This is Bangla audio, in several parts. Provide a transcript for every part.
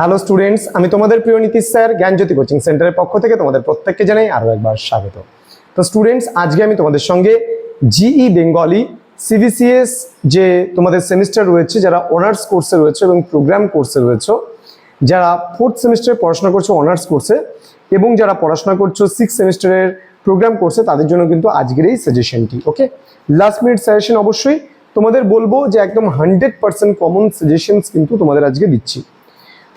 হ্যালো স্টুডেন্টস আমি তোমাদের প্রিয় নীতিশ স্যার, জ্ঞানজ্যোতি কোচিং সেন্টারের পক্ষ থেকে তোমাদের প্রত্যেককে জানাই আরও একবার স্বাগত। তো স্টুডেন্টস আজকে আমি তোমাদের সঙ্গে জিই বেঙ্গলি সিবিসিএস যে তোমাদের সেমিস্টার রয়েছে, যারা অনার্স কোর্সে রয়েছে এবং প্রোগ্রাম কোর্সে রয়েছে, যারা ফোর্থ সেমিস্টারে পড়াশোনা করছ অনার্স কোর্সে এবং যারা পড়াশোনা করছ সিক্স সেমিস্টারের প্রোগ্রাম কোর্সে তাদের জন্য কিন্তু আজকের এই সাজেশনটি ওকে লাস্ট মিনিট সাজেশন অবশ্যই তোমাদের বলব যে একদম হান্ড্রেড পার্সেন্ট কমন সাজেশনস কিন্তু তোমাদের আজকে দিচ্ছি।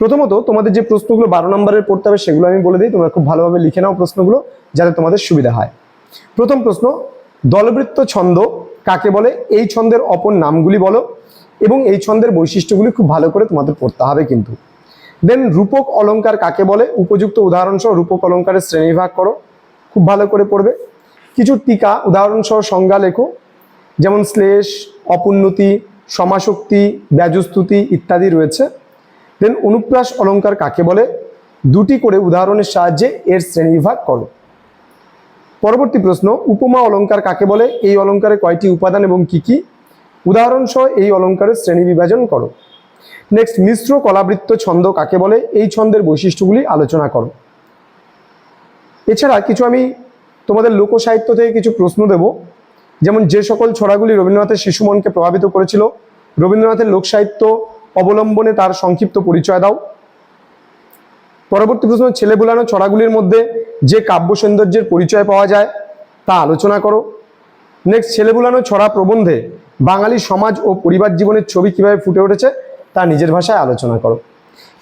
প্রথমত, তোমাদের যে প্রশ্নগুলো বারো নম্বরের পড়তে হবে, সেগুলো আমি বলে দিই। তোমরা খুব ভালোভাবে লিখে নাও প্রশ্নগুলো, যাতে তোমাদের সুবিধা হয়। প্রথম প্রশ্ন, দলবৃত্ত ছন্দ কাকে বলে? এই ছন্দের অপর নামগুলি বলো, এবং এই ছন্দের বৈশিষ্ট্যগুলি খুব ভালো করে তোমাদের পড়তে হবে কিন্তু। দেন রূপক অলঙ্কার কাকে বলে? উপযুক্ত উদাহরণ সহ রূপক অলংকারের শ্রেণীভাগ করো, খুব ভালো করে পড়বে। কিছু টিকা উদাহরণ সহ সংজ্ঞা লেখো, যেমন শ্লেষ, অপুন্নতি, সমাশক্তি, ব্যাজস্তুতি ইত্যাদি রয়েছে। দেন অনুপ্রাস অলংকার কাকে বলে? দুটি করে উদাহরণের সাহায্যে এর শ্রেণীবিভাগ করো। পরবর্তী প্রশ্ন, উপমা অলংকার কাকে বলে? এই অলংকারে কয়টি উপাদান এবং কি কি? উদাহরণ সহ এই অলংকারের শ্রেণি বিভাজন করো। নেক্সট মিশ্র কলাবৃত্ত ছন্দ কাকে বলে? এই ছন্দের বৈশিষ্ট্যগুলি আলোচনা করো। এছাড়া কিছু আমি তোমাদের লোকসাহিত্য থেকে কিছু প্রশ্ন দেব। যেমন, যে সকল ছড়াগুলি রবীন্দ্রনাথের শিশু মনকে প্রভাবিত করেছিল, রবীন্দ্রনাথের লোকসাহিত্য অবলম্বনে তার সংক্ষিপ্ত পরিচয় দাও। পরবর্তী প্রশ্ন, ছেলে বুলানো ছড়াগুলির মধ্যে যে কাব্য সৌন্দর্যের পরিচয় পাওয়া যায় তা আলোচনা করো। নেক্সট ছেলে বুলানো ছড়া প্রবন্ধে বাঙালি সমাজ ও পরিবার জীবনের ছবি কীভাবে ফুটে উঠেছে তা নিজের ভাষায় আলোচনা করো।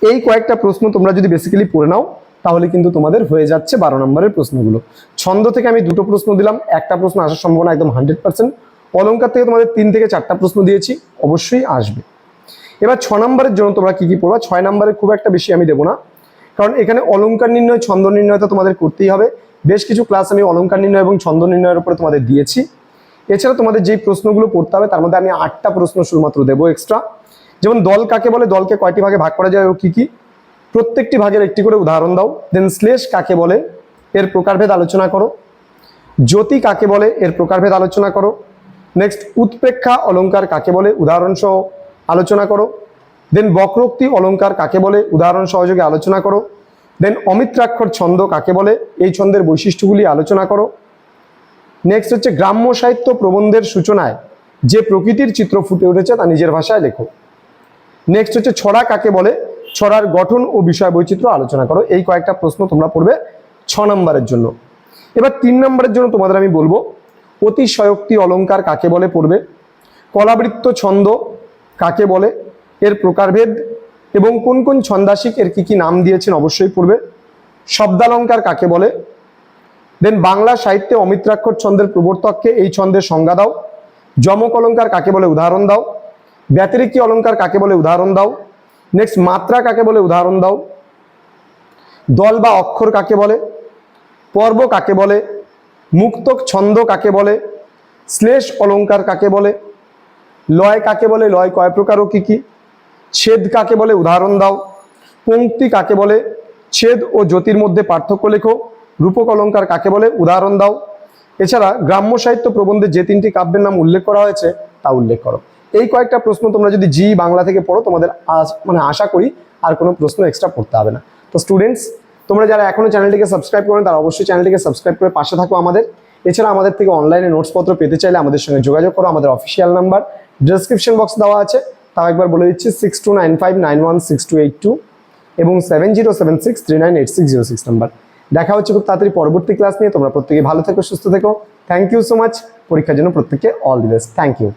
এই কয়েকটা প্রশ্ন তোমরা যদি বেসিক্যালি পড়ে নাও, তাহলে কিন্তু তোমাদের হয়ে যাচ্ছে বারো নম্বরের প্রশ্নগুলো। ছন্দ থেকে আমি দুটো প্রশ্ন দিলাম, একটা প্রশ্ন আসার সম্ভাবনা একদম হান্ড্রেড পার্সেন্ট অলঙ্কার থেকে তোমাদের তিন থেকে চারটা প্রশ্ন দিয়েছি, অবশ্যই আসবে। এবার ছ নম্বরের জন্য তোমরা কি কি পড়বা? ছয় নম্বরে খুব একটা বেশি আমি দেবো না। কারণ এখানে অলঙ্কার নির্ণয়, ছন্দ নির্ণয় তো তোমাদের করতেই হবে। বেশ কিছু ক্লাস আমি অলঙ্কার নির্ণয় এবং ছন্দ নির্ণয়ের উপরে তোমাদের দিয়েছি। এছাড়া তোমাদের যেই প্রশ্নগুলো পড়তে হবে, তার মধ্যে আমি আটটা প্রশ্ন শুধুমাত্র দেবো এক্সট্রা যেমন দল কাকে বলে? দলকে কয়টি ভাগে ভাগ করা যায় ও কি কি? প্রত্যেকটি ভাগের একটি করে উদাহরণ দাও। দেন শ্লেষ কাকে বলে? এর প্রকারভেদ আলোচনা করো। জ্যোতি কাকে বলে? এর প্রকারভেদ আলোচনা করো। নেক্সট উৎপ্রেক্ষা, অলঙ্কার কাকে বলে? উদাহরণ সহ আলোচনা করো। দেন বক্রোক্তি অলঙ্কার কাকে বলে? উদাহরণ সহযোগে আলোচনা করো। দেন অমিত্রাক্ষর ছন্দ কাকে বলে? এই ছন্দের বৈশিষ্ট্যগুলি আলোচনা করো। নেক্সট হচ্ছে গ্রাম্য সাহিত্য প্রবন্ধের সূচনায় যে প্রকৃতির চিত্র ফুটে উঠেছে তা নিজের ভাষায় লেখো। নেক্সট হচ্ছে ছড়া কাকে বলে? ছড়ার গঠন ও বিষয় বৈচিত্র্য আলোচনা করো। এই কয়েকটা প্রশ্ন তোমরা পড়বে ছ নম্বরের জন্য। এবার তিন নম্বরের জন্য তোমাদের আমি বলব, অতিশয়োক্তি অলঙ্কার কাকে বলে পড়বে? কলাবৃত্ত ছন্দ কাকে বলে? এর প্রকারভেদ এবং কোন কোন ছন্দাসিক এর কি কি নাম দিয়েছেন অবশ্যই পড়বে। শব্দালঙ্কার কাকে বলে? দেন বাংলা সাহিত্যে অমিত্রাক্ষর ছন্দের প্রবর্তককে এই ছন্দের সংজ্ঞা দাও। যমক অলঙ্কার কাকে বলে উদাহরণ দাও। ব্যতিরিক্তি অলঙ্কার কাকে বলে উদাহরণ দাও। নেক্সট মাত্রা কাকে বলে উদাহরণ দাও। দল বা অক্ষর কাকে বলে? পর্ব কাকে বলে? মুক্তক ছন্দ কাকে বলে? শ্লেষ অলঙ্কার কাকে বলে? লয় কাকে বলে? লয় কয় প্রকার ও কি কি? ছেদ কাকে বলে? উদাহরণ দাও। পঙ্ক্তি কাকে বলে? ছেদ ও জ্যোতির মধ্যে পার্থক্য লেখো। রূপক অলঙ্কার কাকে বলে? উদাহরণ দাও। এছাড়া গ্রাম্য সাহিত্য প্রবন্ধে যে তিনটি কাব্যের নাম উল্লেখ করা হয়েছে, তা উল্লেখ করো। এই কয়েকটা প্রশ্ন তোমরা যদি জি বাংলা থেকে পড়ো, তোমাদের মানে আশা করি আর কোনো প্রশ্ন এক্সট্রা পড়তে হবে না। তো স্টুডেন্টস তোমরা যারা এখনও চ্যানেলটিকে সাবস্ক্রাইব করেন, তারা অবশ্যই চ্যানেলটিকে সাবস্ক্রাইব করে পাশে থাকো আমাদের। এছাড়া আমাদের থেকে অনলাইনে নোটসপত্র পেতে চাইলে আমাদের সঙ্গে যোগাযোগ করো। আমাদের অফিসিয়াল নাম্বার ডেসক্রিপশন বক্স দেওয়া আছে। তাও একবার বলে দিচ্ছি six two nine five nine one six two eight two এবং seven zero seven six three nine eight six zero six number দেখা হচ্ছে খুব তাড়াতাড়ি পরবর্তী ক্লাস নিয়ে। তোমরা প্রত্যেকে ভালো থেকো, সুস্থ থেকো। থ্যাংক ইউ সো মাচ পরীক্ষার জন্য প্রত্যেককে all the best thank you